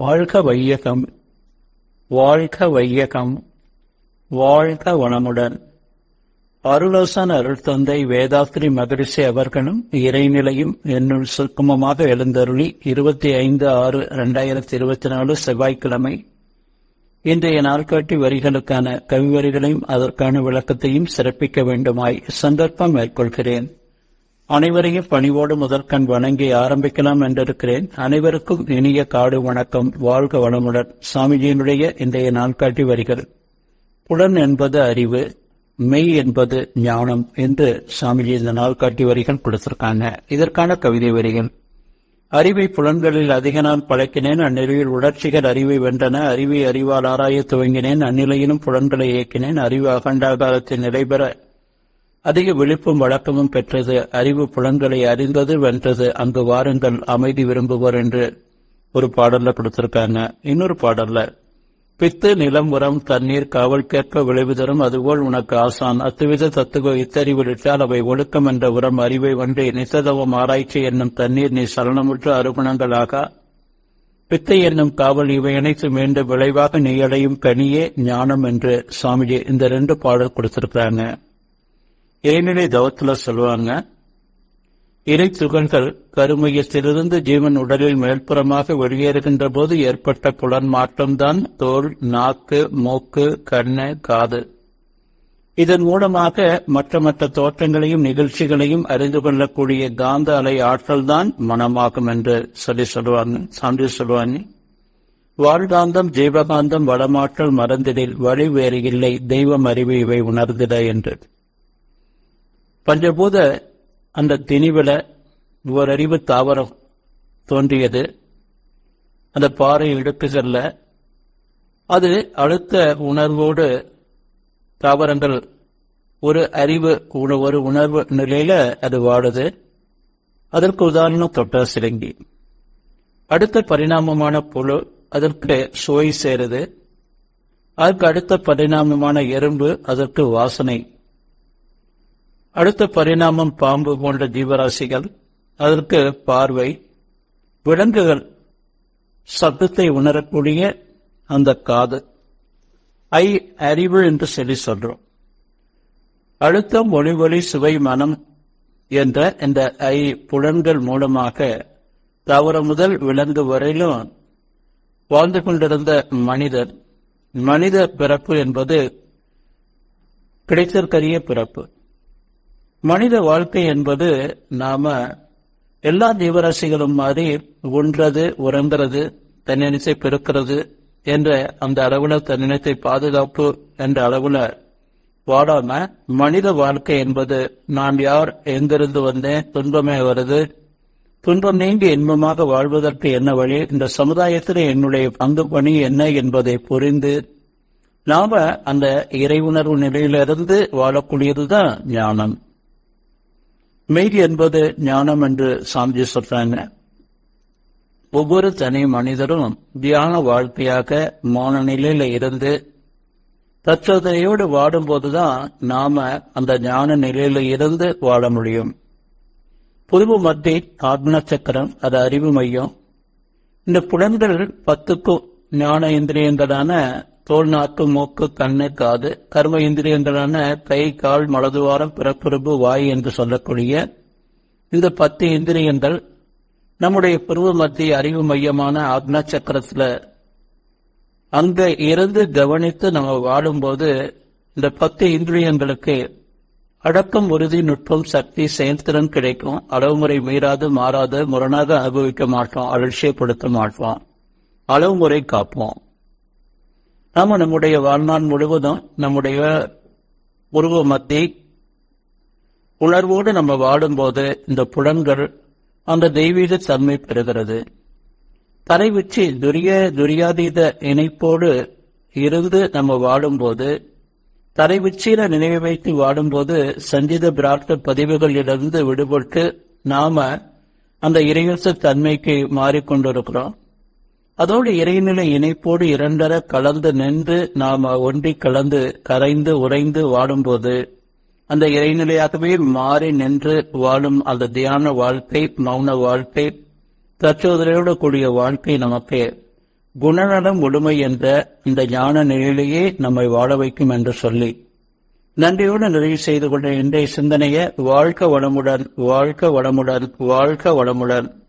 வாழ்க வையகம் வாழ்க வையகம் வாழ்க வளமுடன். அருளோசன் அருள் தந்தை வேதாத்ரி மகரிஷி அவர்களும் இறைநிலையும் என்னுள் சுருக்கமமாக எழுந்தருளி இருபத்தி ஐந்து ஆறு இரண்டாயிரத்தி இருபத்தி நாலு செவ்வாய்க்கிழமை. இன்றைய நாள்காட்டி வரிகளுக்கான கவிவரிகளையும் அதற்கான விளக்கத்தையும் சிறப்பிக்க வேண்டுமாய் சந்தர்ப்பம் மேற்கொள்கிறேன். அனைவரையும் பணிவோடு முதற்கண் வணங்கி ஆரம்பிக்கலாம் என்றிருக்கிறேன். அனைவருக்கும் இனிய காடு வணக்கம். வாழ்க வளமுடன். சாமிஜியினுடைய இன்றைய நாள்காட்டி வரிகள் புலன் என்பது அறிவு மெய் என்பது ஞானம் என்று சாமிஜி இந்த நாள்காட்டி வரிகள் கொடுத்திருக்காங்க. இதற்கான கவிதை வரிகள். அறிவை புலன்களில் அதிக நான் பழக்கினேன் அந்நிலையில் உணர்ச்சிகள் அறிவை வென்றன அறிவை அறிவால் ஆராய துவங்கினேன் அந்நிலையிலும் புலன்களை இயக்கினேன் அறிவு அகண்டாகாரத்தில் நிலைபெற அதிக விழிப்பும் வழக்கமும் பெற்றது அறிவு புலன்களை அறிந்தது வென்றது அங்கு வாருங்கள் அமைதி விரும்புவர் என்று ஒரு பாடல்ல கொடுத்திருக்காங்க. இன்னொரு பாடல்ல பித்து நிலம் உரம் தண்ணீர் காவல் கேட்க விளைவு தரும் அதுபோல் உனக்கு ஆசான். அத்துவித தத்துவ இத்தறிவிட்டால் அவை ஒழுக்கம் என்ற உரம் அறிவை ஒன்றி. நித்ததவம் ஆராய்ச்சி என்னும் தண்ணீர் நீ சலனமுற்ற அருகுணங்களாக பித்தை என்னும் காவல் இவை அனைத்து மீண்டும் விளைவாக நீ அடையும் கனியே ஞானம் என்று சுவாமிஜி இந்த ரெண்டு பாடல் கொடுத்திருக்கிறாங்க இறைநிலை தவத்துல சொல்லுவாங்க இறை துகள்கள் கருமையத்திலிருந்து ஜீவன் உடலில் மேல்புறமாக வெளியேறுகின்ற போது ஏற்பட்ட புலன் மாற்றம்தான் தோல் நாக்கு மூக்கு கண்ணு காது. இதன் மூலமாக மற்ற மற்ற தோற்றங்களையும் நிகழ்ச்சிகளையும் அறிந்து கொள்ளக்கூடிய காந்த அலை ஆற்றல் தான் மனமாகும் என்று சொல்லி சொல்லுவாங்க சான்றி சொல்லுவாங்க. வாழ்காந்தம் ஜீவகாந்தம் வளமாற்றல் மறந்திடில் வழி வேறு இல்லை தெய்வம் அறிவு இவை உணர்ந்திட என்று. பஞ்சபூத அந்த திணிவில ஓரறிவு தாவரம் தோன்றியது. அந்த பாறை எடுத்து செல்ல அது அடுத்த உணர்வோடு தாவரங்கள் ஒரு அறிவு ஒரு உணர்வு நிலையில அது வாடுது அதற்கு உதாரணம் தொட்ட சிலங்கி. அடுத்த பரிணாமமான புழு அதற்கு சுவை சேருது. அதற்கு அடுத்த பரிணாமமான எறும்பு அதற்கு வாசனை. அடுத்த பரிணாமம் பாம்பு போன்ற ஜீவராசிகள் அதற்கு பார்வை விலங்குகள் சத்தத்தை உணரக்கூடிய அந்த காது. ஐ அறிவு என்று சொல்லி சொல்றோம். அழுத்தம் ஒளி ஒளி சுவை மனம் என்ற இந்த ஐ புலன்கள் மூலமாக தவறு முதல் விலங்கு வரையிலும் வாழ்ந்து கொண்டிருந்த மனிதர் மனித பிறப்பு என்பது கிடைத்திருக்கரிய பிறப்பு. மனித வாழ்க்கை என்பது நாம எல்லா ஜீவராசிகளும் மாதிரி உண்றது உறங்குறது தன்னிணைத்தை பெருக்கிறது என்ற அந்த அளவுல தன்னிணைத்தை பாதுகாப்பு என்ற அளவுல வாடாம மனித வாழ்க்கை என்பது நான் யார் எங்கிருந்து வந்தேன் துன்பமே வருது. துன்பம் நீங்கி இன்பமாக வாழ்வதற்கு என்ன வழி? இந்த சமுதாயத்தில் என்னுடைய பங்கு பணி என்ன என்பதை புரிந்து நாம அந்த இறை உணர்வு நிலையிலிருந்து வாழக்கூடியதுதான் ஞானம். மெய்தி என்பது ஞானம் என்று சாமிஜி சொல்றாங்க. ஒவ்வொரு தனி மனிதரும் தியான வாழ்க்கையாக மான நிலையில இருந்து தற்சோதனையோடு வாடும்போதுதான் நாம அந்த ஞான நிலையில இருந்து வாழ முடியும். புதுவு மத்திய ஆத்ம சக்கரம் அது அறிவு மையம். இந்த புலன்கள் பத்துக்கும் ஞான இந்திரியங்களான தோல் நாக்கு மூக்கு கண்ணு காது கர்ம இந்திரியங்களான கை கால் மலதுவாரம் பிறப்புறுப்பு வாய் என்று சொல்லக்கூடிய இந்த பத்து இந்திரியங்கள் நம்முடைய பருவ மத்திய அறிவு மையமான ஆக்னா சக்கரத்தில் அங்க இருந்து கவனித்து நம்ம வாழும்போது இந்த பத்து இந்திரியங்களுக்கு அடக்கம் உறுதி நுட்பம் சக்தி செயல்திறன் கிடைக்கும். அளவுமுறை மீறாது மாறாது முரணாக அனுபவிக்க மாட்டோம் அலட்சியப்படுத்த மாட்டோம். அளவுமுறை காப்போம். நாம நம்முடைய வாழ்நாள் முழுவதும் நம்முடைய உருவ மத்தி உணர்வோடு நம்ம வாடும்போது இந்த புலன்கள் அந்த தெய்வீக தன்மை பெறுகிறது. தரை வச்சு துரிய துரியாதீத இணைப்போடு இருந்து நம்ம வாடும்போது தரை உச்சியில நினைவு வைத்து வாடும்போது சஞ்சித பிரார்த்த பதிவுகளிலிருந்து விடுபட்டு நாம அந்த இறையச தன்மைக்கு மாறிக்கொண்டிருக்கிறோம். அதோடு இறைநிலை இணைப்போடு இரண்டர கலந்து நின்று நாம் ஒன்றி கலந்து கரைந்து உறைந்து வாடும்போது அந்த இறைநிலையாகவே மாறி நின்று வாழும் அந்த தியான வாழ்க்கை மௌன வாழ்க்கை தற்சோதனையோடு கூடிய வாழ்க்கை நமக்கு குணநலம் முழுமை என்ற இந்த ஞான நிலையிலேயே நம்மை வாழ வைக்கும் என்று சொல்லி நன்றியோடு நிறைவு செய்து கொண்ட இன்றைய சிந்தனைய வாழ்க்க வளமுடன் வாழ்க்க வளமுடன் வாழ்க்க வளமுடன்.